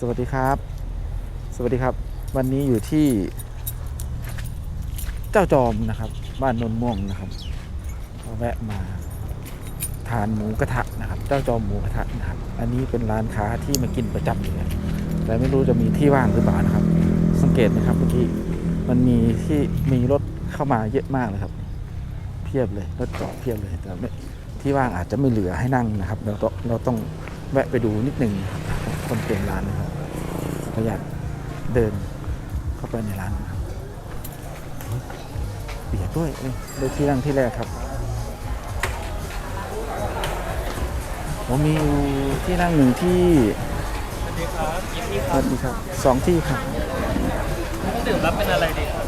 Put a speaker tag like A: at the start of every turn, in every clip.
A: สวัสดีครับ สวัสดีครับ วันนี้อยู่ที่เจ้าจอมนะครับ บ้านนนม่วงนะครับก็แวะมาทานหมูกระทะนะครับ เจ้าจอมหมูกระทะนะครับ อันนี้เป็นร้านค้าที่มากินประจำอยู่เลยแต่ไม่รู้จะมีที่ว่างหรือเปล่านะครับ สังเกตไหมครับเมื่อกี้มันมีที่มีรถเข้ามาเยอะมากเลยครับ เพียบเลยรถจอดเพียบเลยแต่ที่ว่างอาจจะไม่เหลือให้นั่งนะครับ เราต้องเราต้องแวะไปดูนิดนึงนะครับ คนเปลี่ยนร้านนะครับประหยัดเดินเข้าไปในร้านนะครับเบียดด้วยเอ้ยได้ที่นั่งที่แรกครับผมมีอยู่ที่นั่งหนึ่งที่
B: สวัสดีครับยินดี
A: ส
B: ครั
A: วั
B: บ
A: สดีครับสองที่ครับ
B: เครื่องดื่มรับเป็นอะไรดีครับ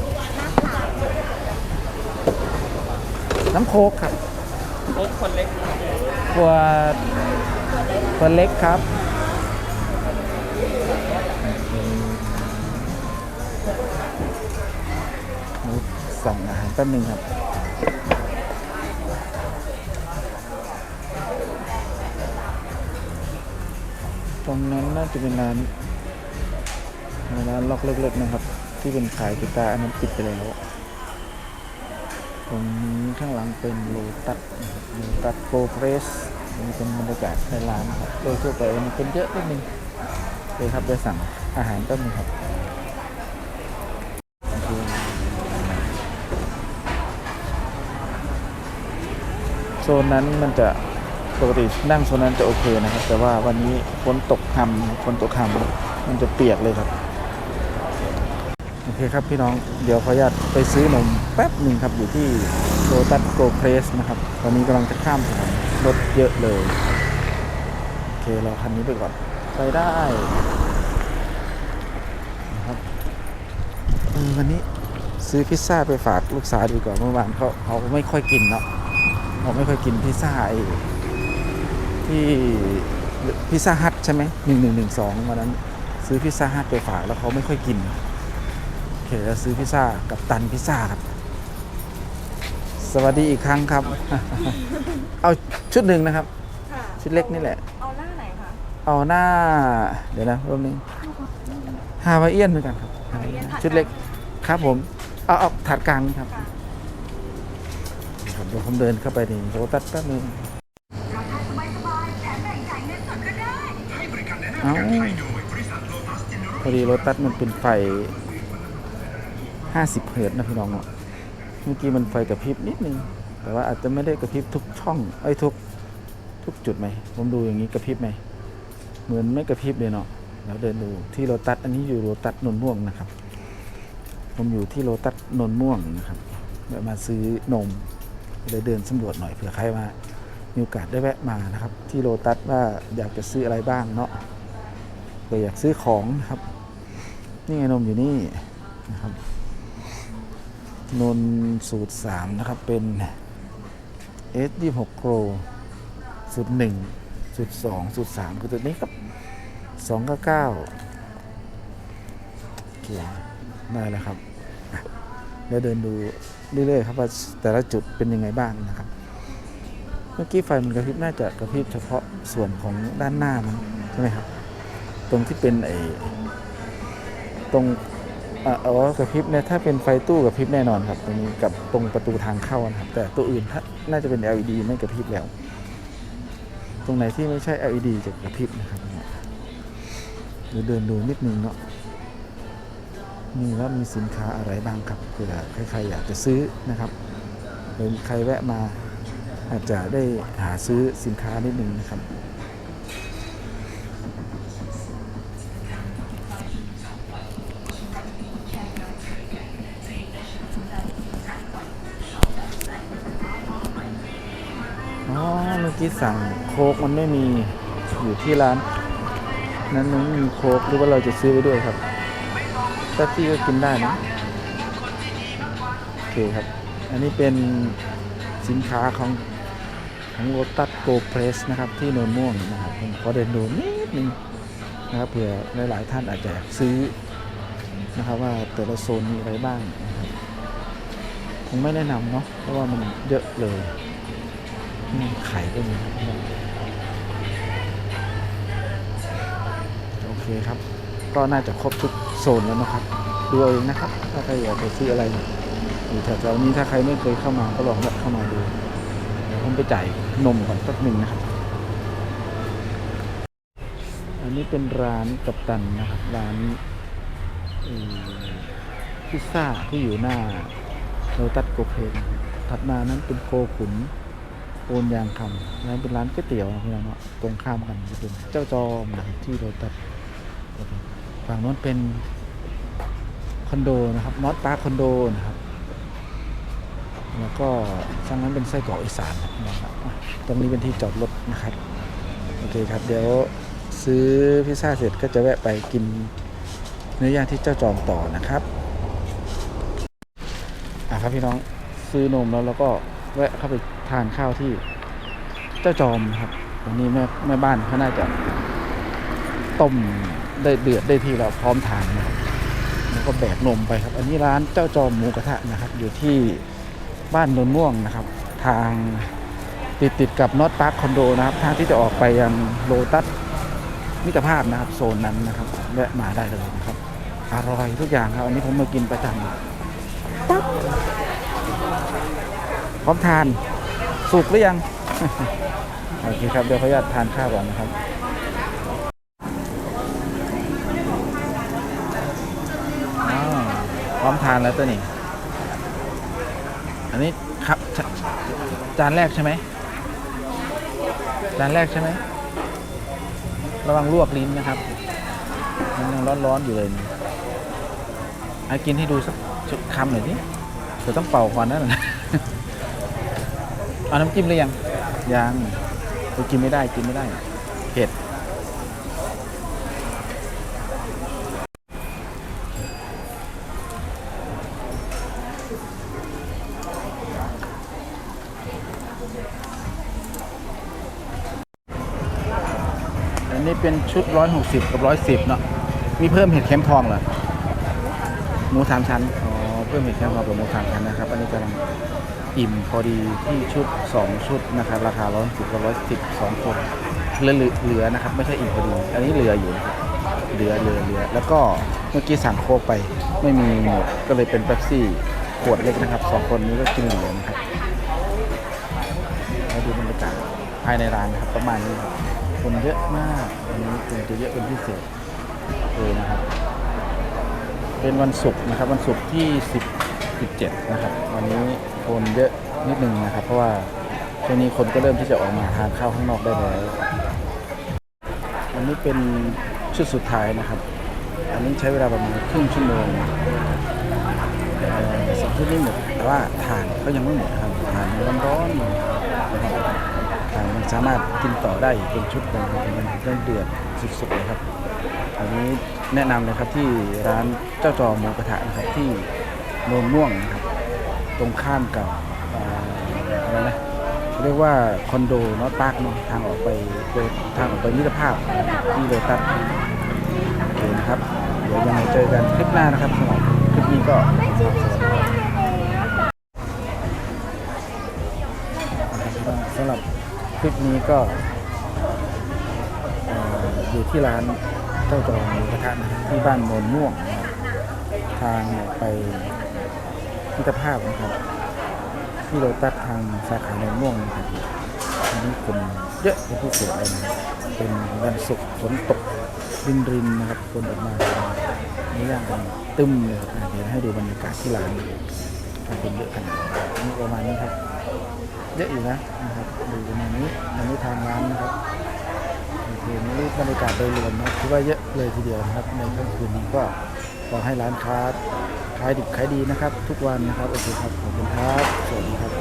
A: น้ำโค้กครับ
B: โค้กคนเล็ก
A: ขวดขวดเล็กครับ สั่งอาหารแป๊บหนึงครับตรงนั้นน่าจะเป็นร้านร้านล็อกเล็กๆนะครับ ที่เป็นขายกีตาร์อันนั้นปิดไปแล้วตรงนี้ข้างหลังเป็นโลตัสโลตัสโปรเฟรสนี่เป็นบรรยากาศในร้านครับโดยทั่วไปมันเป็นเยอะนิดนึงเลยครับไปสั่งอาหารแป๊บนึงครับ ซนนั้นมันจะปกตินั่งโซนนั้นจะโอเคนะครับ แต่ว่าวันนี้ฝนตกหำฝนตกหำมันจะเปียกเลยครับโอเคครับพี่น้องเดี๋ยวขออนุญาตไปซื้อนมแป๊บหนึ่งครับอยู่ที่โ o ตัสโกเพรสนะครับ ตอนนี้กำลังจะข้ามถนนรถเยอะเลย โอเคเราคันนี้ไปก่อน ไปได้นะครับวันนี้ซื้อพิซซ่าไปฝากลูกสาวดีกว่าเมื่อวานเขาเขาไม่ค่อยกินเนาะ เขาไม่ค่อยกินพิซซ่าไอ้ที่พิซซ่าฮัทใช่ไหมหนึ่งหนึ่งหนึ่งสองวันนั้น ซื้อพิซซ่าฮัทไปฝากแล้วเขาไม่ค่อยกินโอเคแล้วซื้อพิซซ่ากับตันพิซซ่าครับ สวัสดีอีกครั้งครับ เอาชุดหนึ่งนะครับ
C: ค่ะ
A: ชุดเล็กนี่แหละ
C: เอาหน้าไหนคะ
A: เอาหน้า เดี๋ยวนะรอบนี้ฮาวายเอียนเหมือนกันครับ
C: ฮาวายเอียนถัด
A: ชุดเล็กครับผม เอาเอาถาดกลางครับ
C: ค่ะ
A: ครับเดี๋ยวผมเดินเข้าไปในโรตัสแป๊บนึงเอาพอดีโรตัสมันเป็นไฟ 50 เฮิร์ตซ์นะพี่น้องเนาะเมื่อกี้มันไฟกระพริบนิดนึง แต่ว่าอาจจะไม่ได้กระพริบทุกช่องไอ้ยทุกทุกจุดไหมผมดูอย่างนี้กระพริบไหมเหมือนไม่กระพริบเลยเนาะแล้วเดินดูที่โรตัสอันนี้อยู่โรตัสนนท์ม่วงนะครับ ผมอยู่ที่โรตัสนนท์ม่วงนะครับแวะมาซื้อนม เลยเดินสำรวจหน่อยเผื่อใครมามีโอกาสได้แวะมานะครับ ที่โรตัสว่าอยากจะซื้ออะไรบ้างเนาะเผื่ออยากซื้อของนะครับ นี่ไงนมอยู่นี่นะครับนนสูตร 3 นะครับ เป็น S 2 6 Pro สูตร 1 สูตร 2 สูตร 3 คือตัวนี้ครับ2 9 9โอเคได้แล้วครับ อะเดี๋ยวเดินดูเรื่อยๆครับว่าแต่ละจุดเป็นยังไงบ้างนะครับ เมื่อกี้ไฟมันกระพริบน่าจะกระพริบเฉพาะส่วนของด้านหน้ามั้งใช่ไหมครับ ตรงที่เป็นไอ้ตรงอ๋อกระพริบเนี่ยถ้าเป็นไฟตู้กระพริบแน่นอนครับตรงนี้กับตรงประตูทางเข้านะครับ แต่ตัวอื่นถ้าน่าจะเป็น LED ไม่กระพริบแล้ว ตรงไหนที่ไม่ใช่ LED จะกระพริบนะครับเดี๋ยวเดินดูนิดนึงเนาะ นี่ว่ามีสินค้าอะไรบ้างครับเผื่อใครๆอยากจะซื้อนะครับหรือใครแวะมาอาจจะได้หาซื้อสินค้านิดนึงนะครับอ๋อเมื่อกี้สั่งโค้กมันไม่มีอยู่ที่ร้าน นั้นมันไม่มีโค้กหรือว่าเราจะซื้อไปด้วยครับ ป๊บซี่ก็กินได้นะโอเคครับ อันนี้เป็นสินค้าของของโ o ตัสโกเพรสนะครับที่โนนม่วงนะครับผมขอเดินดูนิดนึงนะครับเผื่อหลาย ๆ ท่านอาจจะซื้อนะครับว่าแต่ละโซนมีอะไรบ้างนะครับคงไม่แนะนำเนาะเพราะว่ามันเยอะเลยอืมไข่ก็มีโอเคครับ ก็น่าจะครบทุกโซนแล้วนะครับดูเอาเองนะครับ ถ้าใครอยากไปซื้ออะไรอยู่แถวๆนี้ถ้าใครไม่เคยเข้ามาก็ลองแวะเข้ามาดูเดี๋ยวผมไปจ่ายนมก่อนสักหนึ่งนะครับ อันนี้เป็นร้านกัปตันนะครับร้านพิซซ่าที่อยู่หน้าโลตัสโกเพนถัดมานั้นเป็นโคขุนโอนยางคำนั้นเป็นร้านก๋วยเตี๋ยวนะพี่น้องเนาะตรงข้ามกันจะเป็นเจ้าจอมที่โลตัส ฝั่งโน้นเป็นคอนโดนะครับนอตปาคอนโดนะครับ แล้วก็ช่างนั้นเป็นไส้กรอกอีสานนะครับ ตรงนี้เป็นที่จอดรถนะครับ โอเคครับ เดี๋ยวซื้อพิซซ่าเสร็จก็จะแวะไปกินเนื้อย่างที่เจ้าจอมต่อนะครับอะครับพี่น้องซื้อนมแล้วแล้วก็แวะเข้าไปทานข้าวที่เจ้าจอมครับวันนี้แม่แม่บ้านเขาน่าจะต้ม ได้เดือดได้ที่แล้วพร้อมทานนะครับแล้วก็แบกนมไปครับ อันนี้ร้านเจ้าจอมหมูกระทะนะครับ อยู่ที่บ้านนนม่วงนะครับ ทางติดติดกับนอตพาร์คคอนโดนะครับ ทางที่จะออกไปยังโลตัสมิตรภาพนะครับ โซนนั้นนะครับแวะมาได้เลยนะครับ อร่อยทุกอย่างครับ อันนี้ผมมากินประจำปั๊บพร้อมทานสุกหรือยังโอเคครับเดี๋ยวขออนุญาตทานข้าวก่อนนะครับ อ้าวพ ร้อมทานแล้วตัวนี้ อันนี้ครับจจานแรกใช่ไหมจานแรกใช่ไหมระวังลวกลิ้นนะครับมันยังร้อนๆอยู่เลยนะให้กินให้ดูสักคำหน่อยดิเดี๋ยวต้องเป่าก่อนนั่นนะเอาน้ำจิ้มหรือยังยังกินไม่ได้กินไม่ได้เผ็ด อันนี้เป็นชุด160กับ110เนาะ มีเพิ่มเห็ดเข็มทองเหรอ หมูสามชั้น อ๋อ เพิ่มเห็ดเข็มทองกับหมูสามชั้นนะครับ อันนี้กำลังอิ่มพอดีที่ชุด2ชุดนะครับ ราคา110กับ110 2คนเหลือเหลือนะครับ ไม่ใช่อิ่มพอดี อันนี้เหลืออยู่นะครับเหลือเหลือเหลือ แล้วก็เมื่อกี้สั่งโคกไป ไม่มีหมดก็เลยเป็นเป๊ปซี่ขวดเล็กนะครับสองคนนี้ก็กินเหลือนะครับ ให้ดูบรรยากาศภายในร้านนะครับ ประมาณนี้ครับคนเยอะมากวันนี้คนจะเยอะเป็นพิเศษเลยนะครับ เป็นวันศุกร์นะครับ วันศุกร์ที่ 10 17 นะครับ วันนี้คนเยอะนิดนึงนะครับ เพราะว่าช่วงนี้คนก็เริ่มที่จะออกมาทานข้าวข้างนอกได้แล้ววันนี้เป็นชุดสุดท้ายนะครับ อันนี้ใช้เวลาประมาณครึ่งชั่วโมงเอ่อสองชุดนี้หมดแต่ว่าทานก็ยังไม่หมดครับทานยังร้อนๆ มันสามารถกินต่อได้อีกเป็นชุดเป็นมันเริ่มเดือดสุดๆเลยครับอันนี้แนะนำเลยครับที่ร้านเจ้าจอหมูกระทะนะครับที่โนนม่วงนะครับ ตรงข้ามกับอะไรนะเรียกว่าคอนโดนอตปาร์คเนาะทางออกไปทางออกไปมิตรภาพที่โลตัสโอเคนะครับเดี๋ยวยังไงเจอกันคลิปหน้านะครับสำหรับคลิปนี้ก็สำหรับ คลิปนี้ก็ออยู่ที่ร้านเจ้าจอหมูกระทะนะครับที่บ้านโนนม่วงทางไปมิตรภาพนะครับ ที่โราตัสทางสาขาโนนม่วงนะครับอันนี้คนเยอะเป็นพิเศษเลยนะเป็นวันศุกร์ฝนตกรินรินๆนะครับคนออกมาในย่างกันตึมเลยครับเดี๋ยวให้ดูบรรยากาศที่ร้านคนเยอะขนาดนนี่ประมาณนี้ครับ เยอะอยู่นะนะครับ ดูประมาณนี้อันนี้ทางร้านนะครับโอเคนี้บรรยากาศโดยรวมนะคือว่าเยอะเลยทีเดียวนะครับ ในค่ำคืนนี้ก็ขอให้ร้านค้าขายดิบขายดีนะครับ ทุกวันนะครับโอเคครับขอบคุณครับสวัสดีครับ